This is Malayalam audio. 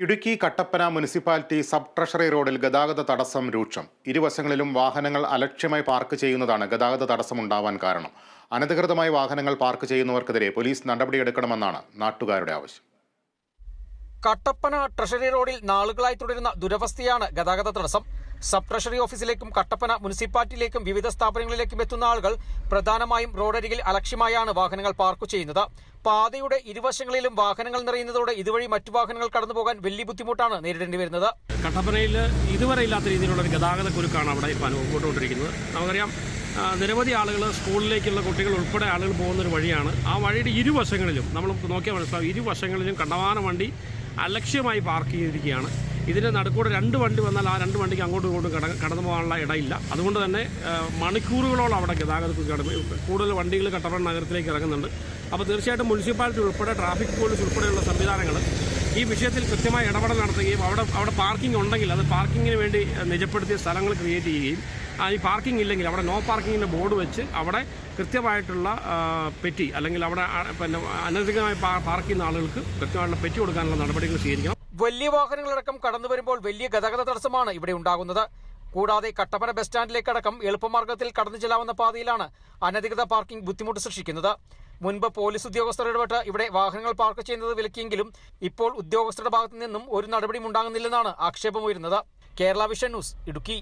Idukki Kattappana municipality sub treasury റോഡിൽ ഗതാഗത തടസ്സം രൂക്ഷം. ഇരുവശങ്ങളിലും വാഹനങ്ങൾ അലക്ഷ്യമായി പാർക്ക് ചെയ്യുന്നതാണ് ഗതാഗത തടസ്സമുണ്ടാവാൻ കാരണം. അനധികൃതമായി വാഹനങ്ങൾ പാർക്ക് ചെയ്യുന്നവർക്കെതിരെ പോലീസ് നടപടിയെടുക്കണമെന്നാണ് നാട്ടുകാരുടെ ആവശ്യം. കട്ടപ്പന ട്രഷറി റോഡിൽ നാളുകളായി തുടരുന്ന ദുരവസ്ഥയാണ് ഗതാഗത തടസ്സം. സബ് ട്രഷറി ഓഫീസിലേക്കും കട്ടപ്പന മുനിസിപ്പാലിറ്റിയിലേക്കും വിവിധ സ്ഥാപനങ്ങളിലേക്കും എത്തുന്ന ആളുകൾ പ്രധാനമായും റോഡരികിൽ അലക്ഷ്യമായാണ് വാഹനങ്ങൾ പാർക്ക് ചെയ്യുന്നത്. പാതയുടെ ഇരുവശങ്ങളിലും വാഹനങ്ങൾ നിറയുന്നതോടെ ഇതുവഴി മറ്റു വാഹനങ്ങൾ കടന്നുപോകാൻ വലിയ ബുദ്ധിമുട്ടാണ് നേരിടേണ്ടി വരുന്നത്. കട്ടപ്പനയിൽ ഇതുവരെ ഇല്ലാത്ത രീതിയിലുള്ള ഒരു ഗതാഗത കുരുക്കാണ് അവിടെ ഇപ്പോൾ അനുഭവപ്പെട്ടുകൊണ്ടിരിക്കുന്നത്. നമുക്കറിയാം നിരവധി ആളുകൾ സ്കൂളിലേക്കുള്ള കുട്ടികൾ ഉൾപ്പെടെ ആളുകൾ പോകുന്ന ഒരു വഴിയാണ്. ആ വഴിയുടെ ഇരുവശങ്ങളിലും നമ്മൾ നോക്കിയാൽ മനസ്സിലാവും ഇരുവശങ്ങളിലും കണ്ടമാനം വണ്ടി അലക്ഷ്യമായി പാർക്ക് ചെയ്തിരിക്കുകയാണ്. ഇതിന്റെ നടുക്കൂടെ രണ്ട് വണ്ടി വന്നാൽ ആ രണ്ട് വണ്ടിക്ക് അങ്ങോട്ടും ഇങ്ങോട്ടും കട കടന്നു പോകാനുള്ള ഇടയില്ല. അതുകൊണ്ട് തന്നെ മണിക്കൂറുകളോളം അവിടെ ഗതാഗതത്തിൽ കടന്നു കൂടുതൽ വണ്ടികൾ കട്ടപ്പന നഗരത്തിലേക്ക് ഇറങ്ങുന്നുണ്ട്. അപ്പോൾ തീർച്ചയായിട്ടും മുനിസിപ്പാലിറ്റി ഉൾപ്പെടെ ട്രാഫിക് പോലീസ് ഉൾപ്പെടെയുള്ള സംവിധാനങ്ങൾ ഈ വിഷയത്തിൽ കൃത്യമായ ഇടപെടൽ നടത്തുകയും അവിടെ അവിടെ പാർക്കിംഗ് ഉണ്ടെങ്കിൽ അത് പാർക്കിങ്ങിന് വേണ്ടി നിജപ്പെടുത്തിയ സ്ഥലങ്ങൾ ക്രിയേറ്റ് ചെയ്യുകയും ആ, ഈ പാർക്കിംഗ് ഇല്ലെങ്കിൽ അവിടെ നോ പാർക്കിങ്ങിന്റെ ബോർഡ് വെച്ച് അവിടെ കൃത്യമായിട്ടുള്ള പെറ്റി അല്ലെങ്കിൽ അവിടെ പിന്നെ അനധികൃതമായി പാർക്ക് ചെയ്യുന്ന ആളുകൾക്ക് കൃത്യമായിട്ടുള്ള പെറ്റി കൊടുക്കാനുള്ള നടപടികൾ സ്വീകരിക്കണം. വലിയ വാഹനങ്ങളടക്കം കടന്നു വരുമ്പോൾ വലിയ ഗതാഗത തടസ്സമാണ് ഇവിടെ ഉണ്ടാകുന്നത്. കൂടാതെ കട്ടപ്പന ബസ് സ്റ്റാൻഡിലേക്കടക്കം എളുപ്പമാർഗത്തിൽ കടന്നു ചെല്ലാവുന്ന പാതയിലാണ് അനധികൃത പാർക്കിംഗ് ബുദ്ധിമുട്ട് സൃഷ്ടിക്കുന്നത്. മുൻപ് പോലീസ് ഉദ്യോഗസ്ഥർ ഇടപെട്ട് ഇവിടെ വാഹനങ്ങൾ പാർക്ക് ചെയ്യുന്നത് വിലക്കിയെങ്കിലും ഇപ്പോൾ ഉദ്യോഗസ്ഥരുടെ ഭാഗത്തു നിന്നും ഒരു നടപടിയും ഉണ്ടാകുന്നില്ലെന്നാണ് ആക്ഷേപം ഉയരുന്നത് കേരള വിഷൻ ന്യൂസ് ഇടുക്കി.